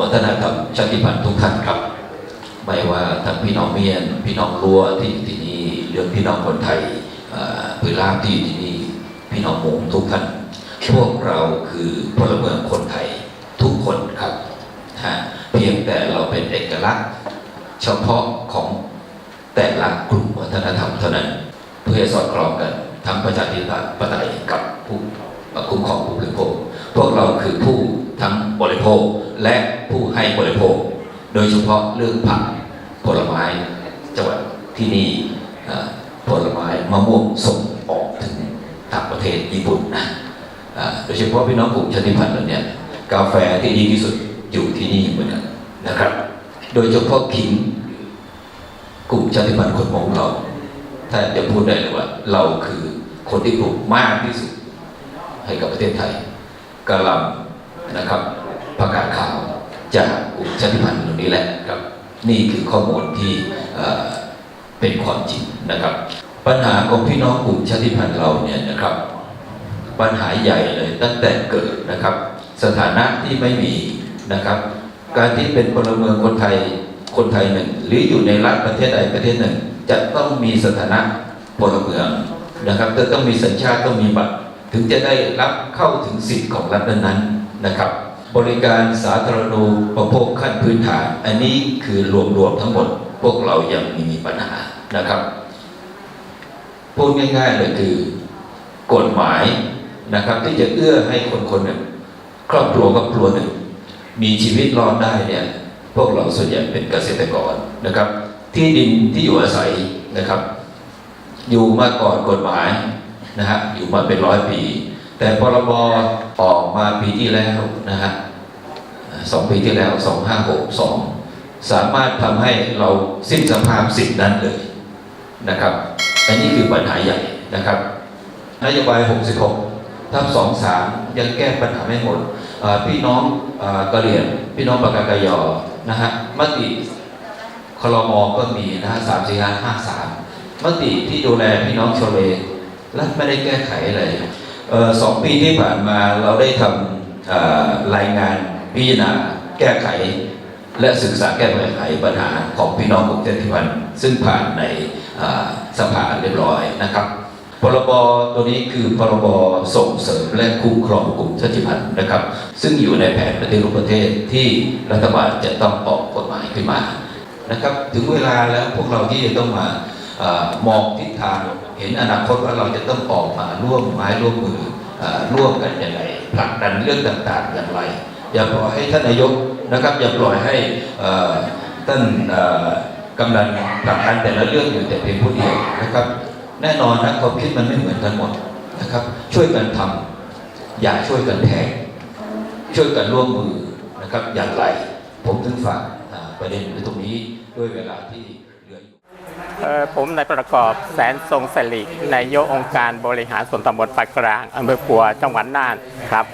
วัฒนธรรมชาติพันธุ์ทุกท่านครับ ไม่ว่าทั้งพี่น้องเมียน พี่น้องรัวที่ที่นี่เรื่องพี่น้องคนไทยอ่อพื้นลาบที่ที่นี่พี่น้องมงทุกท่าน พวกเราคือพลเมืองคนไทยทุกคนครับฮะเพียงแต่เราเป็นเอกลักษณ์ เฉพาะของแต่ละกลุ่มวัฒนธรรมเท่านั้น เพื่อสอดคล้องกันทั้งประชาธิปไตยกับผู้ คุ้มครองผู้บริโภค พวกเราคือผู้ทั้งบริโภคและผู้ให้บริโภค โดยเฉพาะเรื่องผักผลไม้จังหวัดที่นี่ผลไม้มะม่วงส่งออกถึงต่างประเทศญี่ปุ่นนะโดยเฉพาะพี่น้องกลุ่มชาติพันธุ์เราเนี่ยกาแฟที่ดีที่สุดอยู่ที่นี่เหมือนกันนะครับ โดยเฉพาะขิงกลุ่มชาติพันธุ์คนมงเรา ถ้าจะพูดได้เลยว่า เราคือคนที่ปลูกมากที่สุด ให้กับประเทศไทยกะลำนะครับผักกาดขาวจากกลุ่มชาติพันธุ์ตรงนี้แหละครับนี่คือข้อมูลที่เอ่อเป็นความจริงนะครับ ปัญหาของพี่น้องกลุ่มชาติพันธุ์เราเนี่ยนะครับ ปัญหาใหญ่เลยตั้งแต่เกิดนะครับ สถานะที่ไม่มีนะครับ การที่เป็นพลเมืองคนไทยคนไทยหนึ่ง หรืออยู่ในรัฐประเทศใดประเทศหนึ่ง จะต้องมีสถานะพลเมืองนะครับจะต้องมีสัญชาติต้องมีบัตร ถึงจะได้รับเข้าถึงสิทธิ์ของรัฐนั้นๆนะครับ บริการสาธารณูปโภคขั้นพื้นฐาน อันนี้คือรวมๆทั้งหมด พวกเรายังมีปัญหานะครับพูดง่ายๆเลยคือกฎหมายนะครับ ที่จะเอื้อให้คนคนหนึ่งครอบครัวครอบครัวหนึ่ง มีชีวิตรอดได้เนี่ยพวกเราส่วนใหญ่เป็นเกษตรกรนะครับ ที่ดินที่อยู่อาศัยนะครับ อยู่มาก่อนกฎหมาย นะฮะอยู่มาเป็นร้อยปี แต่พรบออกมาปีที่แล้วนะฮะสองปีที่แล้วสองห้าหกสองสามารถทำให้เราสิ้นสภาพสิทธินั้นเลยนะครับอันนี้คือปัญหาใหญ่นะครับนโยบาย 66ทับ23 ยังแก้ปัญหาไม่หมดพี่น้องอ่อกะเหรี่ยงพี่น้องปากากยอนะฮะมติคลมก็มีนะฮะ3 4 5 5 3มติที่ดูแลพี่น้องชาวเล รัฐไม่ได้แก้ไขอะไรออสองปีที่ผ่านมาเราได้ทำรายงานพิจารณาแก้ไข และศึกษาแก้ไขปัญหาของพี่น้องกลุ่มชาติพันธุ์ซึ่งผ่านในสภาเรียบร้อยนะครับพรบตัวนี้คือพรบส่งเสริมและคุ้มครองกลุ่มชาติพันธุ์นะครับ ซึ่งอยู่ในแผนปฏิรูปประเทศที่รัฐบาลจะต้องออกกฎหมายขึ้นมานะครับ ถึงเวลาแล้วพวกเราที่จะต้องมาอมองทิศทาง เห็นอนาคตว่าเราจะต้องออกมาร่วมไม้ร่วมมืออร่วมกันอย่างไรผลักดันเรื่องต่างๆอย่างไร อย่าปล่อยให้ท่านนายกนะครับ อย่าปล่อยให้ท่านกำลังผลักดันแต่ละเรื่องอยู่แต่เพียงผู้เดียวนะครับ แน่นอนนะความคิดมันไม่เหมือนกันหมดนะครับ ช่วยกันทำอย่าช่วยกันแทงช่วยกันร่วมมือนะครับอย่างไร ผมถึงฝากประเด็นไว้ตรงนี้ด้วยเวลาที่ ผมนายประกอบแสนทรงสลินายกองค์การบริหารส่วนตำบลปากกลางอำเภอปัวจังหวัดน่านครับ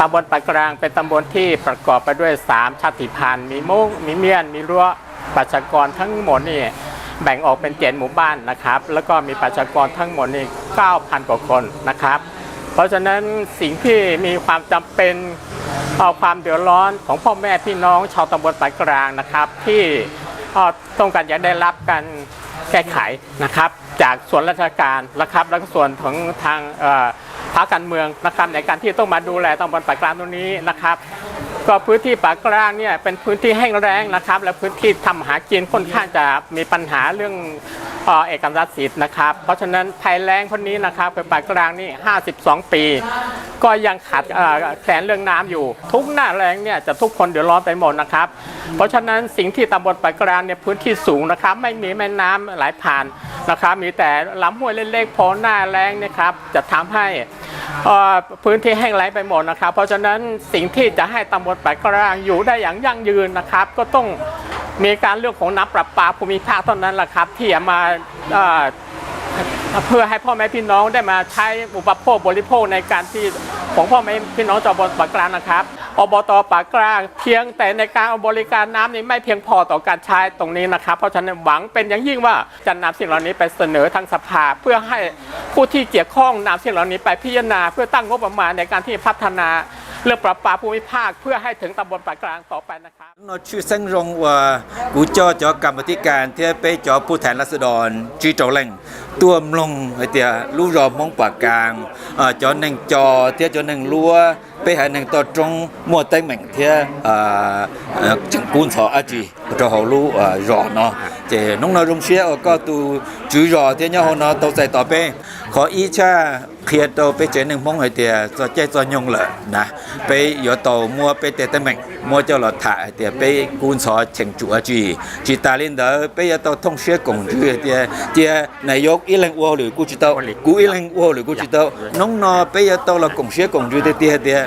ตำบลปากกลางเป็นตำบลที่ประกอบไปด้วย 3 ชาติพันธุ์มีมุกมีเมียน มีรั้วประชากรทั้งหมดนี่แบ่งออกเป็นเจ็ดหมู่บ้านนะครับ แล้วก็มีประชากรทั้งหมดนี่9,000 กว่าคนนะครับ เพราะฉะนั้นสิ่งที่มีความจำเป็นเอาความเดือดร้อนของพ่อแม่พี่น้องชาวตำบลปากกลางนะครับที่ ก็ต้องการจะได้รับการแก้ไขนะครับ จากส่วนราชการนะครับ แล้วก็ส่วนของทางพรรคการเมืองนะครับในการที่ต้องมาดูแลตำบลปากกลางตรงนี้นะครับ ก็พื้นที่ป่ากลางเนี่ยเป็นพื้นที่แห้งแล้งนะครับ และพื้นที่ทำหากินค่อนข้างจะมีปัญหาเรื่องเอ่อเอกราชสิทธิ์นะครับ เพราะฉะนั้นภัยแล้งคนนี้นะครับเป็นป่ากลางนี่ 52 ปี ก็ยังขาดแคลนเรื่องน้ำอยู่ ทุกหน้าแรงเนี่ยจะทุกคนเดือดร้อนไปหมดนะครับ เพราะฉะนั้นสิ่งที่ตำบลป่ากลางเนี่ยพื้นที่สูงนะครับ ไม่มีแม่น้ำไหลผ่านนะครับ มีแต่ลำห้วยเล็กๆพอหน้าแรงนะครับจะทำให้ พื้นที่แห้งแล้งไปหมดนะครับ เพราะฉะนั้นสิ่งที่จะให้ตำบลปากกลางอยู่ได้อย่างยั่งยืนนะครับ ก็ต้องมีการเรื่องของน้ำประปาภูมิภาคเท่านั้นแหละครับที่จะมาเอ่อเพื่อให้พ่อแม่พี่น้องได้มาใช้อุปโภคบริโภคในการที่ของพ่อแม่พี่น้องจาวบนปากกลางนะครับ อบตปากกลาง เพียงแต่ในการเอาบริการน้ำนี้ไม่เพียงพอต่อการใช้ตรงนี้นะครับ เพราะฉะนั้นหวังเป็นอย่างยิ่งว่าจะนำสิ่งเหล่านี้ไปเสนอทางสภา เพื่อให้ผู้ที่เกี่ยวข้องนำสิ่งเหล่านี้ไปพิจารณา เพื่อตั้งงบประมาณในการที่พัฒนา เรื่องปราบปาภูมิภาคเพื่อให้ถึงตำบลปากกลางต่อไปนะครับนชื่อเส้นรงว่ากูจ่อจอกรรมธิการเที่ไปจอผู้แทนรัษฎรจีจอแหล่งตัวมลงไอเตียรู้รอมองปากกลางจอหนึ่งจอเที่ยจอหนึ่งรั้วไปหาหนึ่งต่อตรงมัวใต้เหม่งเที่ยจังกุนสออาจีเจอหอรู้รอเนาะเจน้องนอรุ่งเชียก็ตูจือรอเที่ยเนาะหอเนาะตัวใจต่อไปขออีชา งเหม่งมัวเจ้าหลอดถ่ายเตียไปกุนสอเชิงจูอาจีจีตาลินเดอไปอยู่ต่อท่องเชี่ยกงจือเตียเตียนายกอีหลังวัวหรือกูจิตเอากูอีหลังวัวหรือกูจิตเอาน้องนอไปอยู่ต่อละกงเชี่ยกงจือเตียเตีย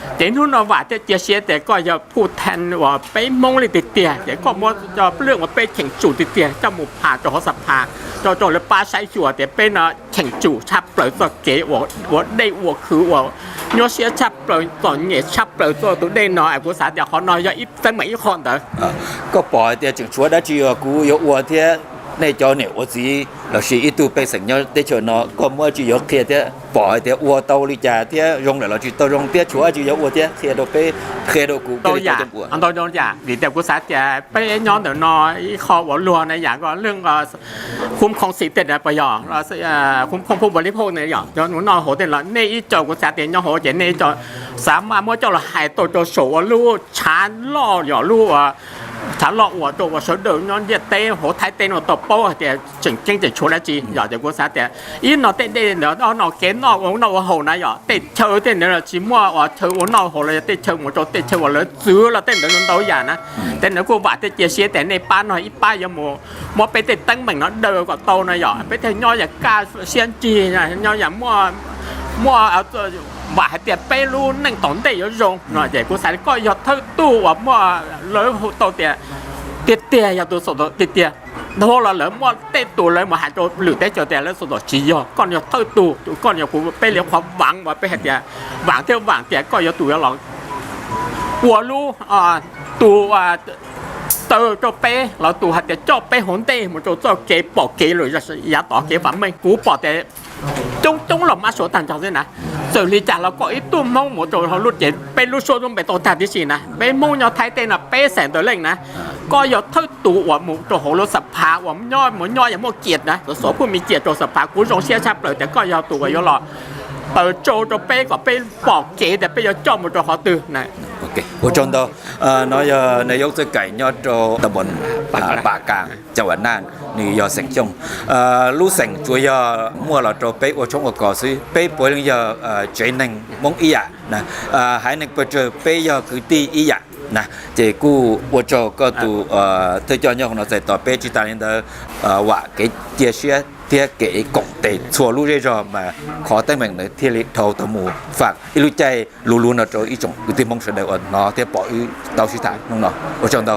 จนู้นว่าจะเจียเสียแต่ก็อย่าพูดแทนว่าไปมองเลยติดเตียแต่ก็มจะเรื่องว่าไปเข่งจู่ติดเตียจ้หมูผ่าจอสภาจอจอแล้วปลาใช้ชัวแต่เป็นเนาะเข่งจู่ชับเปล่าตัวเก๋ว่าว่าได้ว่าคือว่าโยเสียชับเปล่าตันเงี้ยชับเปล่าตัวตัวได้น้อยกุษาเดียวเขาน้อยอย่ออีสมัยคนเด้อก็ปล่อยเตียจึงชัวได้จีกูอยกวัวเตีย เราจีเตารงเทียชัวจียกวัวเทียเทียเราไปเทียเรากูตัวไปอย่าจังวัวอันตัวตัวอย่าง vì แต่กูสาจะไปย้อนเดี๋ยวนอยคอหัวรัวในอย่างก็เรื่องคุ้มครองสิทธิ์แต่ประโยชน์เราคุ้มครองผู้บริโภคในอย่างย้อนหนูนอยโหแต่ละในอีจอกูสาเตียนย้อนโหเจนในจอสามารถมั่วเจ้าละหายตัวตัวโสลู่ชานล่อหย่อลู่อะ 他老我做我手头那些带和太带那到包的，真真正出来去，要的过啥的，一那带带那那那给那我那我好那呀，带抽带那了，起码我抽我那好了，带抽我做带抽我了，走了带那用刀呀呢，带那过把带这些带那班那一班也没没被带灯门那得个刀那呀，被带鸟也干先进呀，鸟也没没啊这。 ว่าให้เตียนไปรู้นั่งตอนเตยยงหน่อยใหญ่กูใส่ก็ยอดเท่าตู้ว่ามั่วเลยตัวเตียเตียเตียยอดตัวสดเตี้ยเตียโทรเลยมั่วเตี้ยตัวเลยมาหาตัวหรือเตะจอแต่แล้วสดชี้ยอก้อนยอดเท่าตู้ก้อนยอดกูไปเลี้ยงความหวังว่าไปเห็ดเตียหวังเที่ยวหวังเตียก็ยอดตัวหลองหัวรู้อ่าตัวอ่าตอจะไปเราตัวหัดจะจบเป้หนเต้มันจะจะเก็บปอกเกลือยาต่อเก็บฝังไม่กูปอกแต่ ดที่สินะเป็นมองยอไทยเต้นอะเป้แสนตัวเล่งนะก็ยอดเท่าตัวหมูโจโหรถสัพพาว่ามันย่อยหมูย่อยอย่างพวกเกียรตินะตัวสผู้มีเกียรติตัวสัพพากูจงเชียชับเลยแต่ก็ยอดตัวย่อหล่อ bảo cho cho bé và bé bỏ chế để bây giờ cho một cho họ từ này. Ok cô trong đó. Ờ, nói giờ này yếu tôi cải nhau cho tập bọn bà à, càng chào anh nan nì giờ sành chung lũ sành chúa giờ mua là cho bé ở trong ở cỏ xí. Bé bồi giờ ờ, chế nành mong ý à nè hãy nành bây giờ bé giờ cứ đi ý à ạ nè chỉ cu ở cho có tụ ờ, thời cho nhau nó sẽ ต่อ bé chỉ ta lên đó ờ, và cái chia sẻ เทียเก๋กงเตชัวรู้ได้รอมาขอแต่งแม่งในเทียลิเทาตะหมูฝากอีรู้ใจรู้รู้นะโจอีจงอีติมงเสดอเนาะเทียปออีเตาชิตาน้องเนาะโอจงเตา